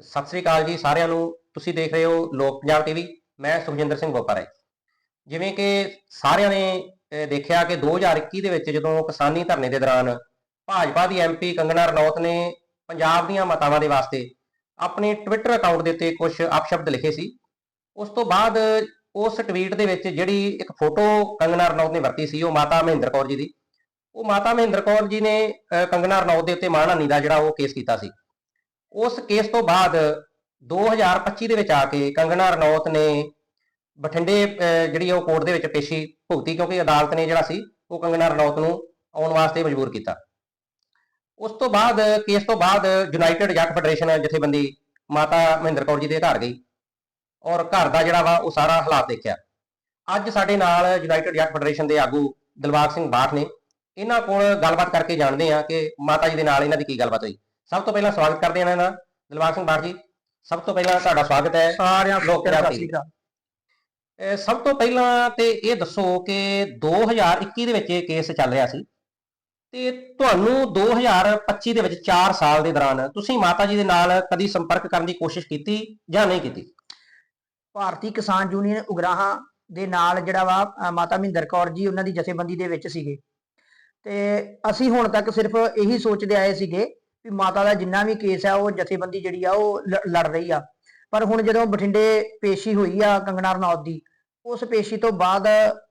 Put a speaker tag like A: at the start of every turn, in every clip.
A: ਸਤਿ ਸ੍ਰੀ ਅਕਾਲ ਜੀ ਸਾਰਿਆਂ ਨੂੰ। ਤੁਸੀਂ ਦੇਖ ਰਹੇ ਹੋ ਲੋਕ ਪੰਜਾਬ ਟੀਵੀ ਮੈਂ ਸੁਖਜਿੰਦਰ ਸਿੰਘ ਬੋਪਾਰਾ ਜਿਵੇਂ ਕਿ ਸਾਰਿਆਂ ਨੇ ਦੇਖਿਆ ਕਿ 2021 ਦੇ ਵਿੱਚ ਜਦੋਂ ਕਿਸਾਨੀ ਧਰਨੇ ਦੇ ਦੌਰਾਨ ਭਾਜਪਾ ਦੀ ਐਮਪੀ ਕੰਗਨਾ ਰਣੌਤ ਨੇ ਪੰਜਾਬ ਦੀਆਂ ਮਾਤਾਵਾਂ ਦੇ ਵਾਸਤੇ ਆਪਣੇ ਟਵਿੱਟਰ ਅਕਾਊਂਟ ਦੇ ਉੱਤੇ ਕੁਝ ਅਪਸ਼ਬਦ ਲਿਖੇ ਸੀ। ਉਸ ਤੋਂ ਬਾਅਦ ਉਸ ਟਵੀਟ ਦੇ ਵਿੱਚ ਜਿਹੜੀ ਇੱਕ ਫੋਟੋ ਕੰਗਨਾ ਰਣੌਤ ਨੇ ਵਰਤੀ ਸੀ ਉਹ ਮਾਤਾ ਮਹਿੰਦਰ ਕੌਰ ਜੀ ਦੀ। ਉਹ ਮਾਤਾ ਮਹਿੰਦਰ ਕੌਰ ਜੀ ਨੇ ਅਹ, ਕੰਗਨਾ ਰਣੌਤ ਦੇ ਉੱਤੇ ਮਾਣਹਾਨੀ ਦਾ ਜਿਹੜਾ ਉਹ ਕੇਸ ਕੀਤਾ ਸੀ। ਉਸ ਕੇਸ ਤੋਂ ਬਾਅਦ 2025 ਦੇ ਵਿੱਚ ਆ ਕੇ ਕੰਗਣਾ ਰਣੌਤ ਨੇ ਬਠਿੰਡੇ ਜਿਹੜੀ ਉਹ ਕੋਰਟ ਦੇ ਵਿੱਚ ਪੇਸ਼ੀ ਭੁਗਤੀ ਕਿਉਂਕਿ ਅਦਾਲਤ ਨੇ ਜਿਹੜਾ ਸੀ, ਉਹ ਕੰਗਣਾ ਰਣੌਤ ਨੂੰ ਆਉਣ ਵਾਸਤੇ ਮਜਬੂਰ ਕੀਤਾ। ਉਸ ਤੋਂ ਬਾਅਦ ਕੇਸ ਤੋਂ ਬਾਅਦ ਯੂਨਾਈਟਿਡ ਜੱਟ ਫੈਡਰੇਸ਼ਨ ਜਥੇਬੰਦੀ ਮਾਤਾ ਮਹਿੰਦਰ ਕੌਰ ਜੀ ਦੇ ਘਰ ਗਈ ਔਰ ਘਰ ਦਾ ਜਿਹੜਾ ਵਾ, ਉਹ ਸਾਰਾ ਹਾਲਾਤ ਦੇਖਿਆ। ਅੱਜ ਸਾਡੇ ਨਾਲ ਯੂਨਾਈਟਿਡ ਜੱਟ ਫੈਡਰੇਸ਼ਨ ਦੇ ਆਗੂ ਦਿਲਬਾਗ ਸਿੰਘ ਬਾਠ ਨੇ। ਇਹਨਾਂ ਕੋਲ ਗੱਲਬਾਤ ਕਰਕੇ ਜਾਣਦੇ ਆ ਕਿ ਮਾਤਾ ਜੀ ਦੇ ਨਾਲ ਇਹਨਾਂ ਦੀ ਕੀ ਗੱਲਬਾਤ ਹੋਈ। ਸਭ ਤੋਂ ਪਹਿਲਾਂ ਸਵਾਗਤ ਕਰਦੇ ਹਾਂ ਇਹਨਾਂ ਦਾ ਦਿਲਬਾਗ ਸਿੰਘ ਬਾਠ ਜੀ। ਸਭ ਤੋਂ ਪਹਿਲਾਂ ਤੁਹਾਡਾ ਸਵਾਗਤ ਹੈ
B: ਸਾਰਿਆਂ
A: ਲੋਕ
B: ਅਕਾਲ।
A: ਅਹ ਸਭ ਤੋਂ ਪਹਿਲਾਂ ਤੇ ਇਹ ਦੱਸੋ ਕਿ 2021 ਦੇ ਵਿੱਚ ਇਹ ਕੇਸ ਚੱਲ ਰਿਹਾ ਸੀ। ਤੇ ਤੁਹਾਨੂੰ 2025 ਦੇ ਵਿੱਚ 4 ਸਾਲ ਦੇ ਦੌਰਾਨ ਤੁਸੀਂ ਮਾਤਾ ਜੀ ਦੇ ਨਾਲ ਕਦੀ ਸੰਪਰਕ ਕਰਨ ਦੀ ਕੋਸ਼ਿਸ਼ ਕੀਤੀ ਜਾਂ ਨਹੀਂ ਕੀਤੀ?
B: ਭਾਰਤੀ ਕਿਸਾਨ ਯੂਨੀਅਨ ਉਗਰਾਹਾਂ ਦੇ ਨਾਲ ਜਿਹੜਾ ਵਾ ਮਾਤਾ ਮਹਿੰਦਰ ਕੌਰ ਜੀ ਉਹਨਾਂ ਦੀ ਜਥੇਬੰਦੀ ਦੇ ਵਿੱਚ ਸੀਗੇ। ਤੇ ਅਸੀਂ ਹੁਣ ਤੱਕ ਸਿਰਫ ਇਹੀ ਸੋਚਦੇ ਆਏ ਸੀਗੇ ਵੀ ਮਾਤਾ ਦਾ ਜਿੰਨਾ ਵੀ ਕੇਸ ਆ, ਉਹ ਜਥੇਬੰਦੀ ਜਿਹੜੀ ਆ, ਉਹ ਲ- ਲੜ ਰਹੀ ਆ। ਪਰ ਹੁਣ ਜਦੋਂ ਬਠਿੰਡੇ ਪੇਸ਼ੀ ਹੋਈ ਆ ਕੰਗਨਾ ਰਣੌਤ ਦੀ, ਉਸ ਪੇਸ਼ੀ ਤੋਂ ਬਾਅਦ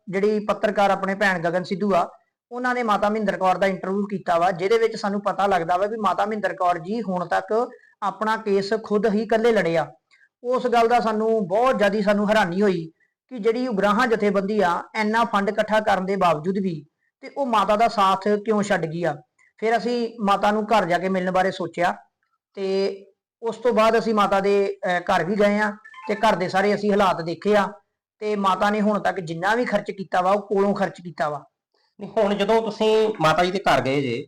B: ਜਿਹੜੀ ਪੱਤਰਕਾਰ ਆਪਣੇ ਭੈਣ ਗਗਨ ਸਿੱਧੂ ਆ, ਉਹਨਾਂ ਨੇ ਮਾਤਾ ਮਹਿੰਦਰ ਕੌਰ ਦਾ ਇੰਟਰਵਿਊ ਕੀਤਾ ਵਾ, ਜਿਹਦੇ ਵਿੱਚ ਸਾਨੂੰ ਪਤਾ ਲੱਗਦਾ ਵਾ ਵੀ ਮਾਤਾ ਮਹਿੰਦਰ ਕੌਰ ਜੀ ਹੁਣ ਤੱਕ ਆਪਣਾ ਕੇਸ ਖੁਦ ਹੀ ਇਕੱਲੇ ਲੜਿਆ ਉਸ ਗੱਲ ਦਾ ਸਾਨੂੰ ਬਹੁਤ ਜ਼ਿਆਦਾ ਸਾਨੂੰ ਹੈਰਾਨੀ ਹੋਈ ਕਿ ਜਿਹੜੀ ਉਗਰਾਹਾਂ ਜਥੇਬੰਦੀ ਆ, ਇੰਨਾ ਫੰਡ ਇਕੱਠਾ ਕਰਨ ਦੇ ਬਾਵਜੂਦ ਵੀ ਤੇ ਉਹ ਮਾਤਾ ਦਾ ਸਾਥ ਕਿਉਂ ਛੱਡ ਗਈ ਆ? ਫਿਰ ਅਸੀਂ ਮਾਤਾ ਨੂੰ ਘਰ ਜਾ ਕੇ ਮਿਲਣ ਬਾਰੇ ਸੋਚਿਆ ਤੇ ਉਸ ਤੋਂ ਬਾਅਦ ਅਸੀਂ ਮਾਤਾ ਦੇ ਘਰ ਵੀ ਗਏ ਆ ਤੇ ਘਰ ਦੇ ਸਾਰੇ ਅਸੀਂ ਹਾਲਾਤ ਦੇਖੇ ਆ ਤੇ ਮਾਤਾ ਨੇ ਹੁਣ ਤੱਕ ਜਿੰਨਾ ਵੀ ਖਰਚ ਕੀਤਾ ਵਾ ਉਹ ਕੋਲੋਂ ਖਰਚ ਕੀਤਾ ਵਾ।
A: ਨਹੀਂ ਹੁਣ ਜਦੋਂ ਤੁਸੀਂ ਮਾਤਾ ਜੀ ਦੇ ਘਰ ਗਏ ਜੇ,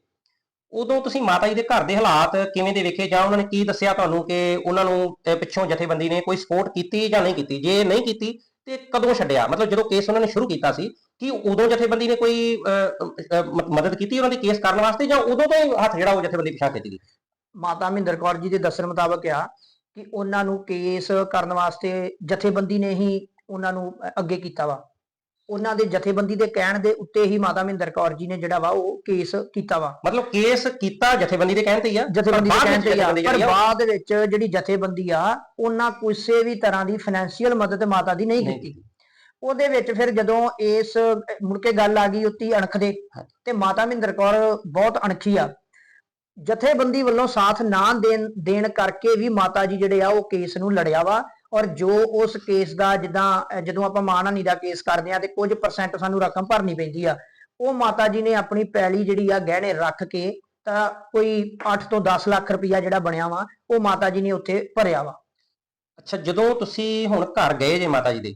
A: ਉਦੋਂ ਤੁਸੀਂ ਮਾਤਾ ਜੀ ਦੇ ਘਰ ਦੇ ਹਾਲਾਤ ਕਿਵੇਂ ਦੇ ਵੇਖੇ ਜਾਂ ਉਹਨਾਂ ਨੇ ਕੀ ਦੱਸਿਆ ਤੁਹਾਨੂੰ ਕਿ ਉਹਨਾਂ ਨੂੰ ਪਿੱਛੋਂ ਜਥੇਬੰਦੀ ਨੇ ਕੋਈ ਸਪੋਰਟ ਕੀਤੀ ਜਾਂ ਨਹੀਂ ਕੀਤੀ? ਜੇ ਨਹੀਂ ਕੀਤੀ ਤੇ ਕਦੋਂ ਛੱਡਿਆ? ਮਤਲਬ ਜਦੋਂ ਕੇਸ ਉਹਨਾਂ ਨੇ ਸ਼ੁਰੂ ਕੀਤਾ ਸੀ ਕਿ ਉਦੋਂ ਜਥੇਬੰਦੀ ਨੇ ਕੋਈ ਅਹ, ਮਦਦ ਕੀਤੀ ਉਹਨਾਂ ਦੀ ਕੇਸ ਕਰਨ ਵਾਸਤੇ ਜਾਂ ਉਦੋਂ ਤੋਂ ਹੀ ਹੱਥ ਜਿਹੜਾ ਉਹ ਜਥੇਬੰਦੀ ਪਿਛਾ ਖਿੱਚ ਗਈ?
B: ਮਾਤਾ ਮਹਿੰਦਰ ਕੌਰ ਜੀ ਦੇ ਦੱਸਣ ਮੁਤਾਬਕ ਆ ਕਿ ਉਹਨਾਂ ਨੂੰ ਕੇਸ ਕਰਨ ਵਾਸਤੇ ਜਥੇਬੰਦੀ ਨੇ ਹੀ ਉਹਨਾਂ ਨੂੰ ਅੱਗੇ ਕੀਤਾ ਵਾ। ਉਹਨਾਂ ਦੇ ਜਥੇਬੰਦੀ ਦੇ ਕਹਿਣ ਦੇ ਉੱਤੇ ਹੀ ਮਾਤਾ ਮਹਿੰਦਰ ਕੌਰ ਜੀ ਨੇ ਜਿਹੜਾ ਵਾ ਉਹ ਕੇਸ ਕੀਤਾ ਵਾ।
A: ਮਤਲਬ ਕੇਸ ਕੀਤਾ ਜਥੇਬੰਦੀ ਦੇ ਕਹਿਣ ਤੇ ਹੀ ਆ?
B: ਜਥੇਬੰਦੀ ਦੇ ਕਹਿਣ ਤੇ ਆ।
A: ਜਥੇਬੰਦੀ
B: ਪਰ
A: ਆ,
B: ਬਾਅਦ ਵਿੱਚ ਜਿਹੜੀ ਜਥੇਬੰਦੀ ਆ ਉਹਨਾਂ ਕਿਸੇ ਵੀ ਤਰ੍ਹਾਂ ਦੀ ਫਾਈਨੈਂਸ਼ੀਅਲ ਮਦਦ ਮਾਤਾ ਦੀ ਨਹੀਂ ਕੀਤੀ। ਉਹਦੇ ਵਿੱਚ ਫਿਰ ਜਦੋਂ ਇਸ ਮੁੜ ਕੇ ਗੱਲ ਆ ਗਈ ਉੱਤੀ ਅਣਖ ਦੇ
A: ਹਾਂ।
B: ਤੇ ਮਾਤਾ ਮਹਿੰਦਰ ਕੌਰ ਬਹੁਤ ਅਣਖੀ ਆ। ਜਥੇਬੰਦੀ ਵੱਲੋਂ ਸਾਥ ਨਾ ਦੇਣ ਦੇਣ ਕਰਕੇ ਵੀ ਮਾਤਾ ਜੀ ਜਿਹੜੇ ਆ ਉਹ ਕੇਸ ਨੂੰ ਲੜਿਆ ਵਾ। ਔਰ ਜੋ ਉਸ ਕੇਸ ਦਾ ਜਿੱਦਾਂ ਜਦੋਂ ਆਪਾਂ ਮਾਨਹਾਨੀ ਦਾ ਕੇਸ ਕਰਦੇ ਆ ਤੇ ਕੁਝ ਪਰਸੈਂਟ ਸਾਨੂੰ ਰਕਮ ਭਰਨੀ ਪੈਂਦੀ ਆ ਉਹ ਮਾਤਾ ਜੀ ਨੇ ਆਪਣੀ ਪੈਲੀ ਜਿਹੜੀ ਆ ਗਹਿਣੇ ਰੱਖ ਕੇ ਤਾਂ ਕੋਈ 8 ਤੋਂ 10 ਲੱਖ ਰੁਪਇਆ ਜਿਹੜਾ ਬਣਿਆ ਵਾ ਉਹ ਮਾਤਾ ਜੀ ਨੇ ਉੱਥੇ ਭਰਿਆ ਵਾ।
A: ਅੱਛਾ ਜਦੋਂ ਤੁਸੀਂ ਹੁਣ ਘਰ ਗਏ ਜੇ ਮਾਤਾ ਜੀ ਦੇ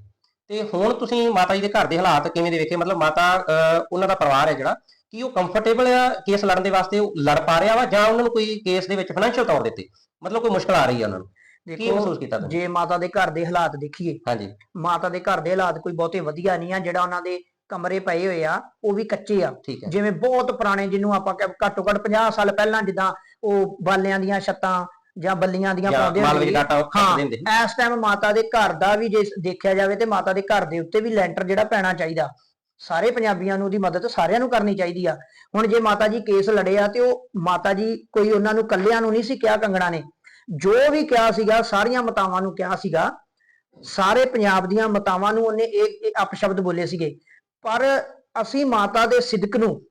A: ਤੇ ਹੁਣ ਤੁਸੀਂ ਮਾਤਾ ਜੀ ਦੇ ਘਰ ਦੇ ਹਾਲਾਤ ਕਿਵੇਂ ਦੇ ਵੇਖੇ? ਮਤਲਬ ਮਾਤਾ ਅਹ, ਉਹਨਾਂ ਦਾ ਪਰਿਵਾਰ ਹੈ ਜਿਹੜਾ ਕਿ ਉਹ ਕੰਫਰਟੇਬਲ ਆ ਕੇਸ ਲੜਨ ਦੇ ਵਾਸਤੇ ਲੜ ਪਾ ਰਿਹਾ ਵਾ ਜਾਂ ਉਹਨਾਂ ਨੂੰ ਕੋਈ ਕੇਸ ਦੇ ਵਿੱਚ ਫਾਈਨੈਂਸ਼ੀਅਲ ਤੌਰ ਦੇ ਉੱਤੇ? ਮਤਲਬ ਕੋਈ ਮੁਸ਼ਕਲ ਆ ਰਹੀ ਹੈ ਉਹਨਾਂ ਨੂੰ? ਕੀ ਮਹਿਸੂਸ ਕੀਤਾ ਤੁਸੀਂ?
B: ਜੇ ਮਾਤਾ ਦੇ ਘਰ ਦੇ ਹਾਲਾਤ ਦੇਖੀਏ
A: ਹਾਂਜੀ।
B: ਮਾਤਾ ਦੇ ਘਰ ਦੇ ਹਾਲਾਤ ਕੋਈ ਬਹੁਤੇ ਵਧੀਆ ਨਹੀਂ ਆ ਜਿਹੜਾ ਉਹਨਾਂ ਦੇ ਕਮਰੇ ਪਏ ਹੋਏ ਆ ਉਹ ਵੀ ਕੱਚੇ ਆ।
A: ਠੀਕ ਹੈ।
B: ਜਿਵੇਂ ਬਹੁਤ ਪੁਰਾਣੇ ਜਿਹਨੂੰ ਆਪਾਂ ਕਹਿ- ਘੱਟੋ ਘੱਟ 50 ਸਾਲ ਪਹਿਲਾਂ ਜਿੱਦਾਂ ਉਹ ਬਾਲਿਆਂ ਦੀਆਂ ਛੱਤਾਂ ਜਾਂ ਬੱਲੀਆਂ ਦੀਆਂ
A: ਜਾਂ
B: ਪਾਉਂਦੇ
A: ਮਾਲ ਵਿੱਚ। ਡਾਟਾ ਉਹ
B: ਹਾਂ
A: ਸੀ।
B: ਇਸ ਟਾਈਮ ਮਾਤਾ ਦੇ ਘਰ ਦਾ ਵੀ ਜੇ ਦੇਖਿਆ ਜਾਵੇ ਤੇ ਮਾਤਾ ਦੇ ਘਰ ਦੇ ਉੱਤੇ ਵੀ ਲੈਂਟਰ ਜਿਹੜਾ ਪੈਣਾ ਚਾਹੀਦਾ। ਸਾਰੇ ਪੰਜਾਬੀਆਂ ਨੂੰ ਉਹਦੀ ਮਦਦ ਸਾਰਿਆਂ ਨੂੰ ਕਰਨੀ ਚਾਹੀਦੀ ਆ। ਹੁਣ ਜੇ ਮਾਤਾ ਜੀ ਕੇਸ ਲੜੇ ਆ ਤੇ ਉਹ ਮਾਤਾ ਜੀ ਕੋਈ ਉਹਨਾਂ ਨੂੰ ਕੱਲਿਆਂ ਨੂੰ ਨਹੀਂ ਸੀ ਕਿਹਾ ਕੰਗਣਾ ਨੇ। ਜੋ ਵੀ ਕਿਹਾ ਸੀਗਾ ਸਾਰੀਆਂ ਮਤਾਵਾਂ ਨੂੰ ਕਿਹਾ ਸੀਗਾ ਸਾਰੇ ਪੰਜਾਬ ਦੀਆਂ ਮਤਾਵਾਂ ਨੂੰ ਉਹਨੇ ਇਹ ਇਹ ਅਪਸ਼ਬਦ ਬੋਲੇ ਸੀਗੇ। ਪਰ ਅਸੀਂ ਮਾਤਾ ਦੇ ਸਿਦਕ ਨੂੰ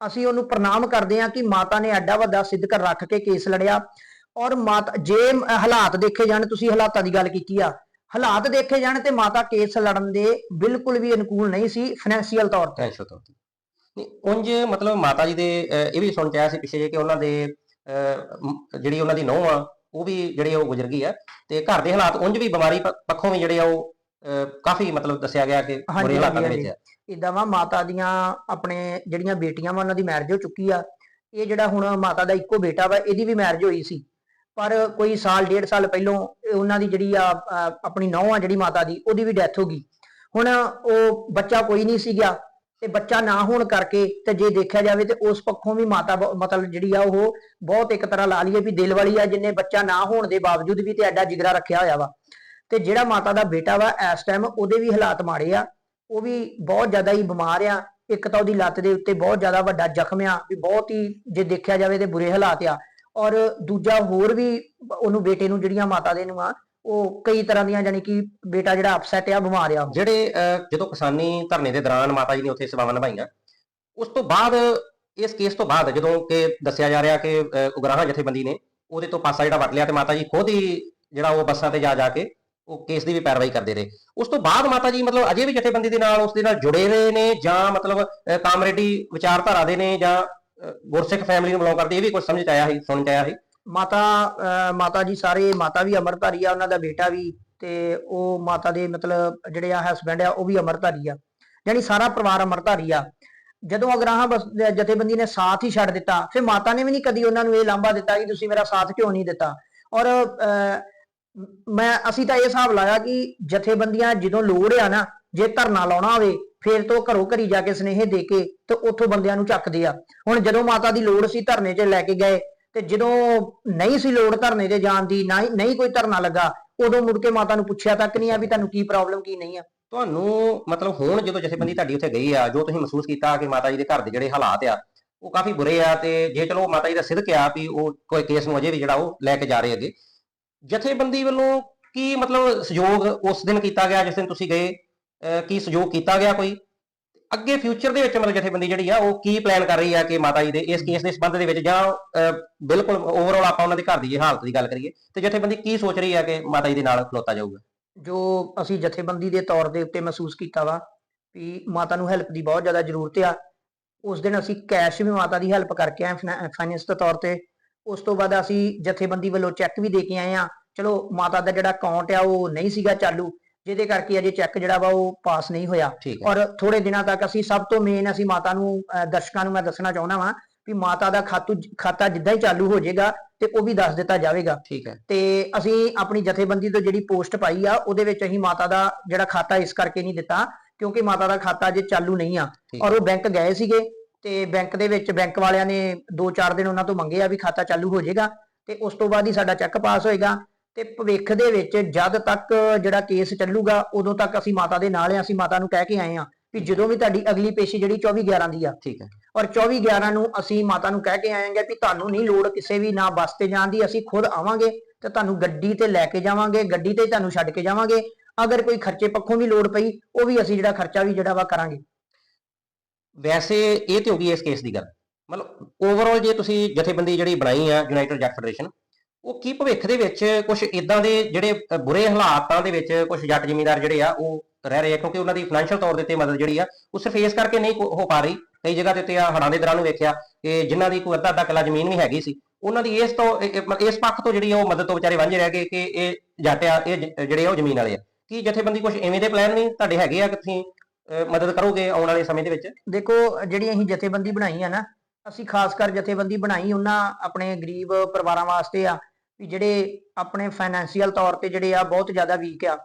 B: ਅਸੀਂ ਉਹਨੂੰ ਪ੍ਰਣਾਮ ਕਰਦੇ ਹਾਂ ਕਿ ਮਾਤਾ ਨੇ ਐਡਾ ਵੱਡਾ ਸਿਦਕ ਰੱਖ ਕੇ ਕੇਸ ਲੜਿਆ। ਔਰ ਮਾਤਾ ਜੇ ਹਾਲਾਤ ਦੇਖੇ ਜਾਣ ਤੁਸੀਂ ਹਾਲਾਤਾਂ ਦੀ ਗੱਲ ਕੀਤੀ ਆ। ਹਾਲਾਤ ਦੇਖੇ ਜਾਣ ਤੇ ਮਾਤਾ ਕੇਸ ਲੜਨ ਦੇ ਬਿਲਕੁਲ ਵੀ ਅਨੁਕੂਲ ਨਹੀਂ ਸੀ ਫਾਈਨੈਂਸ਼ੀਅਲ ਤੌਰ ਤੇ।
A: ਫਾਈਨੈਂਸ਼ੀਅਲ ਉਂਝ ਮਤਲਬ ਮਾਤਾ ਜੀ ਦੇ ਇਹ ਵੀ ਸੁਣ ਕੇ ਆਇਆ ਸੀ ਪਿੱਛੇ ਜੇ ਕਿ ਉਹਨਾਂ ਦੇ ਅਹ, ਜਿਹੜੀ ਉਹਨਾਂ ਦੀ ਨੂੰਹ ਆ ਉਹ ਵੀ ਜਿਹੜੇ ਉਹ ਗੁਜ਼ਰ ਗਈ ਆ ਤੇ ਘਰ ਦੇ ਹਾਲਾਤ ਉਂਝ ਵੀ ਬਿਮਾਰੀ ਪੱਖੋਂ ਵੀ ਜਿਹੜੇ ਆ ਉਹ ਕਾਫੀ ਮਤਲਬ ਦੱਸਿਆ ਗਿਆ ਕਿ ਬੁਰੇ ਹਾਲਾਤਾਂ ਦੇ ਵਿੱਚ ਆ।
B: ਇਦਾਂ ਵਾ ਮਾਤਾ ਦੀਆਂ ਆਪਣੇ ਜਿਹੜੀਆਂ ਬੇਟੀਆਂ ਵਾ ਉਹਨਾਂ ਦੀ ਮੈਰਿਜ ਹੋ ਚੁੱਕੀ ਆ। ਇਹ ਜਿਹੜਾ ਹੁਣ ਮਾਤਾ ਦਾ ਇੱਕੋ ਬੇਟਾ ਵਾ ਇਹਦੀ ਵੀ ਮੈਰਿਜ ਹੋਈ ਸੀ। ਪਰ ਕੋਈ ਸਾਲ ਡੇਢ ਸਾਲ ਪਹਿਲੋਂ ਉਹਨਾਂ ਦੀ ਜਿਹੜੀ ਆ ਆਪਣੀ ਨੌਂ ਆ ਜਿਹੜੀ ਮਾਤਾ ਦੀ ਉਹਦੀ ਵੀ ਡੈਥ ਹੋ ਗਈ। ਹੁਣ ਉਹ ਬੱਚਾ ਕੋਈ ਨਹੀਂ ਸੀ ਗਿਆ। ਤੇ ਬੱਚਾ ਨਾ ਹੋਣ ਕਰਕੇ ਤੇ ਜੇ ਦੇਖਿਆ ਜਾਵੇ ਤੇ ਉਸ ਪੱਖੋਂ ਵੀ ਮਾਤਾ ਮਤਲਬ ਜਿਹੜੀ ਆ ਉਹ ਬਹੁਤ ਇੱਕ ਤਰ੍ਹਾਂ ਲਾ ਲਈਏ ਵੀ ਦਿਲ ਵਾਲੀ ਆ, ਜਿੰਨੇ ਬੱਚਾ ਨਾ ਹੋਣ ਦੇ ਬਾਵਜੂਦ ਵੀ ਤੇ ਐਡਾ ਜਿਗਰਾ ਰੱਖਿਆ ਹੋਇਆ ਵਾ। ਤੇ ਜਿਹੜਾ ਮਾਤਾ ਦਾ ਬੇਟਾ ਵਾ ਇਸ ਟਾਈਮ ਉਹਦੇ ਵੀ ਹਾਲਾਤ ਮਾੜੇ ਆ, ਉਹ ਵੀ ਬਹੁਤ ਜ਼ਿਆਦਾ ਹੀ ਬਿਮਾਰ ਆ, ਇੱਕ ਤਾਂ ਉਹਦੀ ਲੱਤ ਦੇ ਉੱਤੇ ਬਹੁਤ ਜ਼ਿਆਦਾ ਵੱਡਾ ਜ਼ਖਮ ਆ, ਵੀ ਬਹੁਤ ਹੀ ਜੇ ਦੇਖਿਆ ਜਾਵੇ ਤੇ ਬੁਰੇ ਹਾਲਾਤ ਆ। ਔਰ ਦੂਜਾ ਹੋਰ ਵੀ ਉਹਨੂੰ ਬੇਟੇ ਨੂੰ ਜਿਹੜੀਆਂ ਮਾਤਾ ਦੇ ਨੂੰ ਆ ਉਹ ਕਈ ਤਰ੍ਹਾਂ ਦੀਆਂ ਜਾਨੀ ਕਿ ਬੇਟਾ ਜਿਹੜਾ ਅਪਸੈਟ ਆ ਬਿਮਾਰ ਆ
A: ਜਿਹੜੇ ਜਦੋਂ ਕਿਸਾਨੀ ਧਰਨੇ ਦੇ ਦੌਰਾਨ ਮਾਤਾ ਜੀ ਨੇ ਉੱਥੇ ਸੇਵਾਵਾਂ ਨਿਭਾਈਆਂ, ਉਸ ਤੋਂ ਬਾਅਦ, ਇਸ ਕੇਸ ਤੋਂ ਬਾਅਦ ਜਦੋਂ ਕਿ ਦੱਸਿਆ ਜਾ ਰਿਹਾ ਕਿ ਉਗਰਾਹਾਂ ਜਥੇਬੰਦੀ ਨੇ ਉਹਦੇ ਤੋਂ ਪਾਸਾ ਜਿਹੜਾ ਵੱਟ ਲਿਆ ਤੇ ਮਾਤਾ ਜੀ ਖੁਦ ਹੀ ਜਿਹੜਾ ਉਹ ਬੱਸਾਂ ਤੇ ਜਾ ਜਾ ਕੇ ਉਹ ਕੇਸ ਦੀ ਵੀ ਪੈਰਵਾਈ ਕਰਦੇ ਰਹੇ। ਉਸ ਤੋਂ ਬਾਅਦ ਮਾਤਾ ਜੀ ਮਤਲਬ ਅਜੇ ਵੀ ਜਥੇਬੰਦੀ ਦੇ ਨਾਲ, ਉਸ ਦੇ ਨਾਲ ਜੁੜੇ ਰਹੇ ਨੇ ਜਾਂ ਮਤਲਬ ਕਾਮਰੇਡੀ ਵਿਚਾਰਧਾਰਾ ਦੇ ਨੇ ਜਾਂ ਗੁਰਸਿੱਖ ਫੈਮਿਲੀ ਨੂੰ ਬਿਲੋਂਗ ਕਰਦੇ, ਇਹ ਵੀ ਕੁਝ ਸਮਝ ਆਇਆ ਸੀ, ਸੁਣ ਚ ਆਇਆ ਸੀ।
B: ਮਾਤਾ ਅਹ ਮਾਤਾ ਜੀ ਸਾਰੇ ਮਾਤਾ ਵੀ ਅਮਰਧਾਰੀ ਆ ਉਹਨਾਂ ਦਾ ਬੇਟਾ ਵੀ ਤੇ ਉਹ ਮਾਤਾ ਦੇ ਮਤਲਬ ਜਿਹੜੇ ਆ ਹਸਬੰਡ ਆ ਉਹ ਵੀ ਅਮਰਧਾਰੀ ਆ। ਯਾਨੀ ਸਾਰਾ ਪਰਿਵਾਰ ਅਮਰਧਾਰੀ ਆ। ਜਦੋਂ ਅਗਰਾਹਾਂ ਬਸ ਜਥੇਬੰਦੀ ਨੇ ਸਾਥ ਹੀ ਛੱਡ ਦਿੱਤਾ ਫਿਰ ਮਾਤਾ ਨੇ ਵੀ ਨਹੀਂ ਕਦੀ ਉਹਨਾਂ ਨੂੰ ਇਹ ਲਾਂਭਾ ਦਿੱਤਾ ਕਿ ਤੁਸੀਂ ਮੇਰਾ ਸਾਥ ਕਿਉਂ ਨਹੀਂ ਦਿੱਤਾ? ਔਰ ਅਹ, ਮੈਂ ਅਸੀਂ ਤਾਂ ਇਹ ਹਿਸਾਬ ਲਾਇਆ ਕਿ ਜਥੇਬੰਦੀਆਂ ਜਦੋਂ ਲੋੜ ਆ ਨਾ ਜੇ ਧਰਨਾ ਲਾਉਣਾ ਹੋਵੇ ਫੇਰ ਤੋਂ ਘਰੋਂ ਘਰੀ ਜਾ ਕੇ ਸਨੇਹ ਦੇ ਕੇ ਤੇ ਉੱਥੋਂ ਬੰਦਿਆਂ ਨੂੰ ਚੱਕਦੇ ਆ। ਹੁਣ ਜਦੋਂ ਮਾਤਾ ਦੀ ਲੋੜ ਸੀ ਧਰਨੇ 'ਚ ਲੈ ਕੇ ਗਏ ਤੇ ਜਦੋਂ ਨਹੀਂ ਸੀ ਲੋੜ ਧਰਨੇ ਤੇ ਜਾਣ ਦੀ ਨਹੀਂ ਕੋਈ ਧਰਨਾ ਲੱਗਾ, ਉਦੋਂ ਮੁੜ ਕੇ ਮਾਤਾ ਨੂੰ ਪੁੱਛਿਆ ਤੱਕ ਨਹੀਂ ਆ ਵੀ ਤੁਹਾਨੂੰ ਕੀ ਪ੍ਰੋਬਲਮ ਕੀ ਨਹੀਂ ਆ।
A: ਤੁਹਾਨੂੰ ਮਤਲਬ ਹੁਣ ਜਦੋਂ ਜਥੇਬੰਦੀ ਤੁਹਾਡੀ ਉੱਥੇ ਗਈ ਆ, ਜੋ ਤੁਸੀਂ ਮਹਿਸੂਸ ਕੀਤਾ ਕਿ ਮਾਤਾ ਜੀ ਦੇ ਘਰ ਦੇ ਜਿਹੜੇ ਹਾਲਾਤ ਆ, ਉਹ ਕਾਫੀ ਬੁਰੇ ਆ ਤੇ ਜੇ ਚਲੋ ਮਾਤਾ ਜੀ ਦਾ ਸਿੱਧਕ ਆ ਵੀ ਉਹ ਕੋਈ ਕੇਸ ਨੂੰ ਅਜੇ ਵੀ ਜਿਹੜਾ ਉਹ ਲੈ ਕੇ ਜਾ ਰਹੇ ਅੱਗੇ, ਜਥੇਬੰਦੀ ਵੱਲੋਂ ਕੀ ਮਤਲਬ ਸਹਿਯੋਗ ਉਸ ਦਿਨ ਕੀਤਾ ਗਿਆ, ਜਿਸ ਦਿਨ ਤੁਸੀਂ ਗਏ? ਅਹ ਕੀ ਸਹਿਯੋਗ ਕੀਤਾ ਗਿਆ ਕੋਈ? ਅੱਗੇ ਫਿਊਚਰ ਦੇ ਵਿੱਚ ਮਤਲਬ ਜਥੇਬੰਦੀ ਜਿਹੜੀ ਆ ਉਹ ਕੀ ਪਲਾਨ ਕਰ ਰਹੀ ਆ ਕਿ ਮਾਤਾ ਜੀ ਦੇ ਇਸ ਕੇਸ ਦੇ ਸੰਬੰਧ ਦੇ ਵਿੱਚ ਜਾਂ ਅਹ, ਬਿਲਕੁਲ ਓਵਰਆਲ ਆਪਾਂ ਉਹਨਾਂ ਦੇ ਘਰ ਦੀ ਜੇ ਹਾਲਤ ਦੀ ਗੱਲ ਕਰੀਏ ਤੇ ਜਥੇਬੰਦੀ ਕੀ ਸੋਚ ਰਹੀ ਆ ਕਿ ਮਾਤਾ ਜੀ ਦੇ ਨਾਲ ਖਲੋਤਾ ਜਾਊਗਾ?
B: ਜੋ ਅਸੀਂ ਜਥੇਬੰਦੀ ਦੇ ਤੌਰ ਦੇ ਉੱਤੇ ਮਹਿਸੂਸ ਕੀਤਾ ਵਾ ਵੀ ਮਾਤਾ ਨੂੰ ਹੈਲਪ ਦੀ ਬਹੁਤ ਜ਼ਿਆਦਾ ਜ਼ਰੂਰਤ ਆ ਉਸ ਦਿਨ ਅਸੀਂ ਕੈਸ਼ ਵੀ ਮਾਤਾ ਦੀ ਹੈਲਪ ਕਰਕੇ ਆਏ ਫਾਈਨੈਂਸ ਦੇ ਤੌਰ ਤੇ ਉਸ ਤੋਂ ਬਾਅਦ ਅਸੀਂ ਜਥੇਬੰਦੀ ਵੱਲੋਂ ਚੈੱਕ ਵੀ ਦੇ ਕੇ ਆਏ ਆ ਚਲੋ ਮਾਤਾ ਦਾ ਜਿਹੜਾ ਅਕਾਊਂਟ ਆ ਉਹ ਨਹੀਂ ਸੀਗਾ ਚਾਲੂ ਜਿਹਦੇ ਕਰਕੇ ਅਜੇ ਚੈੱਕ ਜਿਹੜਾ ਵਾ ਉਹ ਪਾਸ ਨਹੀਂ ਹੋਇਆ। ਔਰ ਥੋੜੇ ਦਿਨਾਂ ਤੱਕ ਅਸੀਂ ਸਭ ਤੋਂ ਮੇਨ ਅਸੀਂ ਮਾਤਾ ਨੂੰ ਦਰਸ਼ਕਾਂ ਨੂੰ ਮੈਂ ਦੱਸਣਾ ਚਾਹੁੰਦਾ ਵਾਂ ਵੀ ਮਾਤਾ ਦਾ ਖਾਤੂ ਖਾਤਾ ਜਿੱਦਾਂ ਹੀ ਚਾਲੂ ਹੋ ਜਾਏਗਾ ਤੇ ਉਹ ਵੀ ਦੱਸ ਦਿੱਤਾ ਜਾਵੇਗਾ।
A: ਠੀਕ ਹੈ।
B: ਤੇ ਅਸੀਂ ਆਪਣੀ ਜਥੇਬੰਦੀ ਤੋਂ ਜਿਹੜੀ ਪੋਸਟ ਪਾਈ ਆ ਉਹਦੇ ਵਿੱਚ ਅਸੀਂ ਮਾਤਾ ਦਾ ਜਿਹੜਾ ਖਾਤਾ ਇਸ ਕਰਕੇ ਨਹੀਂ ਦਿੱਤਾ ਕਿਉਂਕਿ ਮਾਤਾ ਦਾ ਖਾਤਾ ਅਜੇ ਚਾਲੂ ਨਹੀਂ ਆ। ਔਰ ਉਹ ਬੈਂਕ ਗਏ ਸੀਗੇ ਤੇ ਬੈਂਕ ਦੇ ਵਿੱਚ ਬੈਂਕ ਵਾਲਿਆਂ ਨੇ 2-4 ਦਿਨ ਉਹਨਾਂ ਤੋਂ ਮੰਗੇ ਆ ਵੀ ਖਾਤਾ ਚਾਲੂ ਹੋ ਜਾਏਗਾ ਤੇ ਉਸ ਤੋਂ ਬਾਅਦ ਹੀ ਸਾਡਾ ਚੈੱਕ ਪਾਸ ਹੋਏਗਾ। ਤੇ ਭਵਿੱਖ ਦੇ ਵਿੱਚ ਜਦ ਤੱਕ ਜਿਹੜਾ ਕੇਸ ਚੱਲੂਗਾ ਉਦੋਂ ਤੱਕ ਅਸੀਂ ਮਾਤਾ ਦੇ ਨਾਲ ਆ ਅਸੀਂ ਮਾਤਾ ਨੂੰ ਕਹਿ ਕੇ ਆਏ ਆ ਵੀ ਜਦੋਂ ਵੀ ਤੁਹਾਡੀ ਅਗਲੀ ਪੇਸ਼ੀ ਜਿਹੜੀ 24/11 ਦੀ ਆ।
A: ਠੀਕ ਹੈ।
B: ਔਰ 24/11 ਨੂੰ ਅਸੀਂ ਮਾਤਾ ਨੂੰ ਕਹਿ ਕੇ ਆਏਗੇ ਵੀ ਤੁਹਾਨੂੰ ਨਹੀਂ ਲੋੜ ਕਿਸੇ ਵੀ ਨਾ ਬੱਸ ਤੇ ਜਾਣ ਦੀ ਅਸੀਂ ਖੁਦ ਆਵਾਂਗੇ ਤੇ ਤੁਹਾਨੂੰ ਗੱਡੀ ਤੇ ਲੈ ਕੇ ਜਾਵਾਂਗੇ ਗੱਡੀ ਤੇ ਤੁਹਾਨੂੰ ਛੱਡ ਕੇ ਜਾਵਾਂਗੇ। ਅਗਰ ਕੋਈ ਖਰਚੇ ਪੱਖੋਂ ਵੀ ਲੋੜ ਪਈ ਉਹ ਵੀ ਅਸੀਂ ਜਿਹੜਾ ਖਰਚਾ ਵੀ ਜਿਹੜਾ ਵਾ ਕਰਾਂਗੇ।
A: ਵੈਸੇ ਇਹ ਤੇ ਹੋ ਗਈ ਇਸ ਕੇਸ ਦੀ ਗੱਲ। ਮਤਲਬ ਓਵਰਆਲ ਜੇ ਤੁਸੀਂ ਜਥੇਬੰਦੀ ਜਿਹੜੀ ਬਣਾਈ ਆ ਯੂਨਾਈਟਿਡ ਜੱਟ ਫੈਡਰੇਸ਼ਨ ਉਹ ਕੀ ਭਵਿੱਖ ਦੇ ਵਿੱਚ ਕੁਝ ਇਦਾਂ ਦੇ ਜਿਹੜੇ ਬੁਰੇ ਹਾਲਾਤਾਂ ਦੇ ਵਿੱਚ ਕੁਝ ਜੱਟ ਜ਼ਿਮੀਂਦਾਰ ਜਿਹੜੇ ਆ, ਉਹ ਰਹਿ ਰਹੇ ਆ, ਕਿਉਂਕਿ ਉਹਨਾਂ ਦੀ ਫਾਈਨੈਂਸ਼ੀਅਲ ਤੌਰ ਦੇ ਉੱਤੇ ਮਦਦ ਜਿਹੜੀ ਆ, ਉਹ ਸਿਰਫ ਇਸ ਕਰਕੇ ਨਹੀਂ ਹੋ ਪਾ ਰਹੀ। ਕਈ ਜਗ੍ਹਾ ਦੇ ਉੱਤੇ ਆ ਹੜ੍ਹਾਂ ਦੇ ਦੌਰਾਨ ਵੀ ਵੇਖਿਆ ਕਿ ਜਿਨ੍ਹਾਂ ਦੀ ਕੋਈ ਅੱਧਾ ਅੱਧਾ ਕਿੱਲਾ ਜ਼ਮੀਨ ਵੀ ਹੈਗੀ ਸੀ, ਉਹਨਾਂ ਦੀ ਇਸ ਤੋਂ ਇਸ ਪੱਖ ਤੋਂ ਜਿਹੜੀ ਆ ਉਹ ਮਦਦ ਤੋਂ ਵਿਚਾਰੇ ਵਾਂਝੇ ਰਹਿ ਗਏ ਕਿ ਇਹ ਜੱਟ ਆ, ਇਹ ਜਿਹੜੇ ਆ ਉਹ ਜ਼ਮੀਨ ਵਾਲੇ ਆ। ਕੀ ਜਥੇਬੰਦੀ ਕੁਝ ਐਵੇਂ ਦੇ ਪਲਾਨ ਵੀ ਤੁਹਾਡੇ ਹੈਗੇ ਆ ਕਿ ਤੁਸੀਂ ਮਦਦ ਕਰੋਗੇ ਆਉਣ ਵਾਲੇ ਸਮੇਂ ਦੇ ਵਿੱਚ?
B: ਦੇਖੋ ਜਿਹੜੀ ਅਸੀਂ ਜਥੇਬੰਦੀ ਬਣਾਈ ਆ ਨਾ ਅਸੀਂ ਖਾਸ ਕਰ ਜਥੇਬੰਦੀ ਬਣਾਈ ਉਹਨਾਂ ਆਪਣੇ ਗਰੀਬ ਪਰਿਵਾਰਾਂ ਵਾਸਤੇ ਆ ਵੀ ਜਿਹੜੇ ਆਪਣੇ ਫਾਈਨੈਂਸ਼ੀਅਲ ਤੌਰ ਤੇ ਜਿਹੜੇ ਆ ਬਹੁਤ ਜ਼ਿਆਦਾ ਵੀਕ ਆ।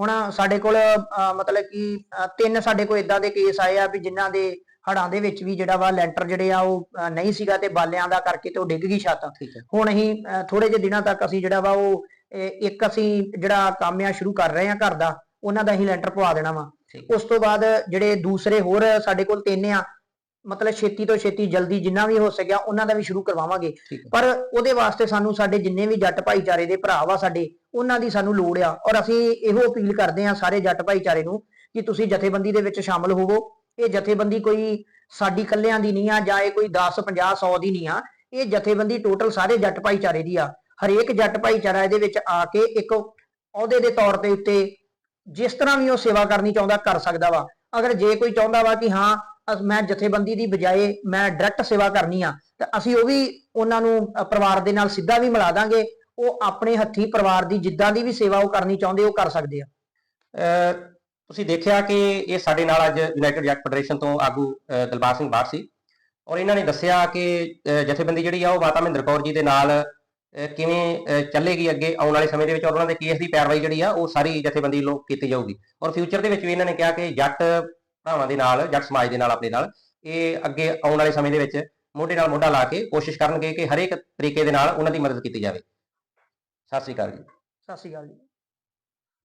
B: ਹੁਣ ਸਾਡੇ ਕੋਲ ਮਤਲਬ ਕਿ ਤਿੰਨ ਸਾਡੇ ਕੋਲ ਇਦਾਂ ਦੇ ਕੇਸ ਆਏ ਆ ਵੀ ਜਿਨ੍ਹਾਂ ਦੇ ਹੜਾਂ ਦੇ ਵਿੱਚ ਵੀ ਜਿਹੜਾ ਵਾ ਲੈਂਟਰ ਜਿਹੜੇ ਆ ਉਹ ਨਹੀਂ ਸੀਗਾ ਤੇ ਬਾਲਿਆਂ ਦਾ ਕਰਕੇ ਤੇ ਉਹ ਡਿੱਗ ਗਈ ਛੱਤ।
A: ਠੀਕ ਹੈ।
B: ਹੁਣ ਅਸੀਂ ਥੋੜੇ ਜਿਹੇ ਦਿਨਾਂ ਤੱਕ ਅਸੀਂ ਜਿਹੜਾ ਵਾ ਉਹ ਇੱਕ ਅਸੀਂ ਜਿਹੜਾ ਕੰਮ ਆ ਸ਼ੁਰੂ ਕਰ ਰਹੇ ਆ ਘਰ ਦਾ ਉਹਨਾਂ ਦਾ ਅਸੀਂ ਲੈਂਟਰ ਪਵਾ ਦੇਣਾ ਵਾ। ਉਸ ਤੋਂ ਬਾਅਦ ਜਿਹੜੇ ਦੂਸਰੇ ਹੋਰ ਸਾਡੇ ਕੋਲ ਤਿੰਨ ਆ ਮਤਲਬ ਛੇਤੀ ਤੋਂ ਛੇਤੀ ਜਲਦੀ ਜਿੰਨਾ ਵੀ ਹੋ ਸਕਿਆ ਉਹਨਾਂ ਦਾ ਵੀ ਸ਼ੁਰੂ ਕਰਵਾਵਾਂਗੇ। ਪਰ ਉਹਦੇ ਵਾਸਤੇ ਸਾਨੂੰ ਸਾਡੇ ਜਿੰਨੇ ਵੀ ਜੱਟ ਭਾਈਚਾਰੇ ਦੇ ਭਰਾ ਵਾ ਸਾਡੇ ਉਹਨਾਂ ਦੀ ਸਾਨੂੰ ਲੋੜ ਆ। ਔਰ ਅਸੀਂ ਇਹੋ ਅਪੀਲ ਕਰਦੇ ਆ ਸਾਰੇ ਜੱਟ ਭਾਈਚਾਰੇ ਨੂੰ ਕਿ ਤੁਸੀਂ ਜਥੇਬੰਦੀ ਦੇ ਵਿੱਚ ਸ਼ਾਮਲ ਹੋਵੋ। ਇਹ ਜਥੇਬੰਦੀ ਕੋਈ ਸਾਡੀ ਕੱਲਿਆਂ ਦੀ ਨਹੀਂ ਆ ਜਾਂ ਇਹ ਕੋਈ 10 50 100 ਦੀ ਨਹੀਂ ਆ। ਇਹ ਜਥੇਬੰਦੀ ਟੋਟਲ ਸਾਰੇ ਜੱਟ ਭਾਈਚਾਰੇ ਦੀ ਆ। ਹਰੇਕ ਜੱਟ ਭਾਈਚਾਰਾ ਇਹਦੇ ਵਿੱਚ ਆ ਕੇ ਇੱਕ ਅਹੁਦੇ ਦੇ ਤੌਰ ਤੇ ਉੱਤੇ ਜਿਸ ਤਰ੍ਹਾਂ ਵੀ ਉਹ ਸੇਵਾ ਕਰਨੀ ਚਾਹੁੰਦਾ ਕਰ ਸਕਦਾ ਵਾ। ਅਗਰ ਜੇ ਕੋਈ ਚਾਹੁੰਦਾ ਵਾ ਕਿ ਹਾਂ ਅਸ- ਮੈਂ ਜਥੇਬੰਦੀ ਦੀ ਬਜਾਏ ਮੈਂ ਡਾਇਰੈਕਟ ਸੇਵਾ ਕਰਨੀ ਆ ਤਾਂ ਅਸੀਂ ਉਹ ਵੀ ਉਹਨਾਂ ਨੂੰ ਅ, ਪਰਿਵਾਰ ਦੇ ਨਾਲ ਸਿੱਧਾ ਵੀ ਮਿਲਾ ਦਾਂਗੇ ਉਹ ਆਪਣੇ ਹੱਥੀ ਪਰਿਵਾਰ ਦੀ ਜਿੱਦਾਂ ਦੀ ਵੀ ਸੇਵਾ ਉਹ ਕਰਨੀ ਚਾਹੁੰਦੇ ਉਹ ਕਰ ਸਕਦੇ ਆ।
A: ਅਹ ਤੁਸੀਂ ਦੇਖਿਆ ਕਿ ਇਹ ਸਾਡੇ ਨਾਲ ਅੱਜ ਯੂਨਾਈਟਿਡ ਜੱਟ ਫੈਡਰੇਸ਼ਨ ਤੋਂ ਆਗੂ ਅਹ ਦਿਲਬਾਗ ਸਿੰਘ ਬਾਠ ਸੀ। ਔਰ ਇਹਨਾਂ ਨੇ ਦੱਸਿਆ ਕਿ ਅਹ ਜਥੇਬੰਦੀ ਜਿਹੜੀ ਆ ਉਹ ਮਾਤਾ ਮਹਿੰਦਰ ਕੌਰ ਜੀ ਦੇ ਨਾਲ ਅਹ ਕਿਵੇਂ ਅਹ ਚੱਲੇਗੀ ਅੱਗੇ ਆਉਣ ਵਾਲੇ ਸਮੇਂ ਦੇ ਵਿੱਚ ਔਰ ਉਹਨਾਂ ਦੇ ਕੇਸ ਦੀ ਪੈਰਵਾਈ ਜਿਹੜੀ ਆ ਉਹ ਸਾਰੀ ਜਥੇਬੰਦੀ ਵੱਲੋਂ ਕੀਤੀ ਜਾਊਗੀ। ਔਰ ਫਿਊਚਰ ਦੇ ਵਿੱਚ ਵੀ ਇਹਨਾਂ ਨੇ ਕਿਹਾ ਕਿ ਜੱਟ ਭਰਾਵਾਂ ਦੇ ਨਾਲ ਜੱਟ ਸਮਾਜ ਦੇ ਨਾਲ ਆਪਣੇ ਨਾਲ, ਇਹ ਅੱਗੇ ਆਉਣ ਵਾਲੇ ਸਮੇਂ ਦੇ ਵਿੱਚ ਮੋਢੇ ਨਾਲ ਮੋਢਾ ਲਾ ਕੇ ਕੋਸ਼ਿਸ਼ ਕਰਨਗੇ ਕਿ ਹਰੇਕ ਤਰੀਕੇ ਦੇ ਨਾਲ ਉਹਨਾਂ ਦੀ ਮਦਦ ਕੀਤੀ ਜਾਵੇ। ਸਤਿ ਸ੍ਰੀ ਅਕਾਲ ਜੀ।
B: ਸਤਿ ਸ਼੍ਰੀ ਅਕਾਲ ਜੀ।